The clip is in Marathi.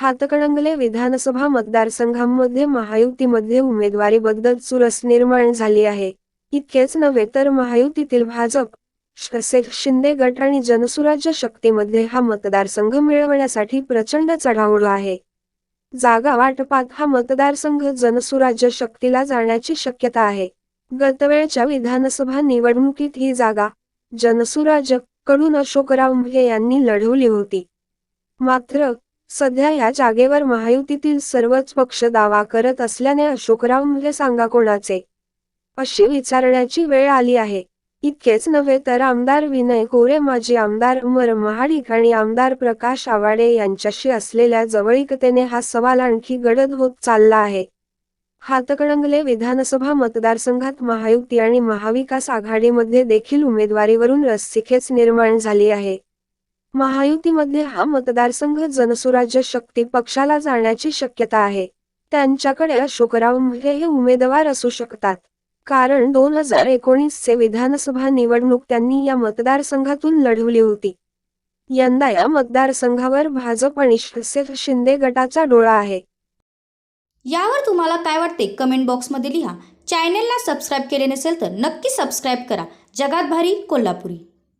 हातकणंगले विधानसभा मतदारसंघांमध्ये महायुतीमध्ये उमेदवारीबद्दल चुरस निर्माण झाली आहे. इतकेच नव्हे तर महायुतीतील भाजप तसेच शिंदे गट आणि जनसुराज्य शक्तीमध्ये हा मतदारसंघ मिळवण्यासाठी प्रचंड चढाओढ आहे. जागा वाटपात हा मतदारसंघ जनसुराज्य शक्तीला जाण्याची शक्यता आहे. गतवेळच्या विधानसभा निवडणुकीत ही जागा जनसुराज्यकडून अशोकराव मुले यांनी लढवली होती. मात्र सध्या या जागेवर महायुतीतील सर्वच पक्ष दावा करत असल्याने अशोकराव मुले सांगा कोणाचे? अशी विचारण्याची वेळ आली आहे. इतकेच नव्हे तर आमदार विनय कोरे माजी आमदार उमर महाडिक आणि आमदार प्रकाश आवाडे यांच्याशी असलेल्या जवळीकतेने हा सवाल आणखी गडद होत चालला आहे. हातकणंगले विधानसभा मतदारसंघात महायुती आणि महाविकास आघाडीमध्ये देखील उमेदवारीवरून रस्सीखेच निर्माण झाली आहे. महायुतीमध्ये हा मतदारसंघ जनसुराज्य शक्ती पक्षाला जाण्याची शक्यता आहे. त्यांच्याकडे अशोकराव मुले हे उमेदवार असू शकतात. कारण दोन हजार एकोणीसचे विधानसभा निवडणूक त्यांनी या मतदारसंघातून लढवली होती. यंदा या मतदारसंघावर भाजप आणि शिंदे गटाचा डोळा आहे. यावर तुम्हाला काय वाटते? कमेंट बॉक्समध्ये लिहा. चॅनेलला सबस्क्राईब केले नसेल तर नक्की सबस्क्राईब करा. जगात भारी कोल्हापुरी.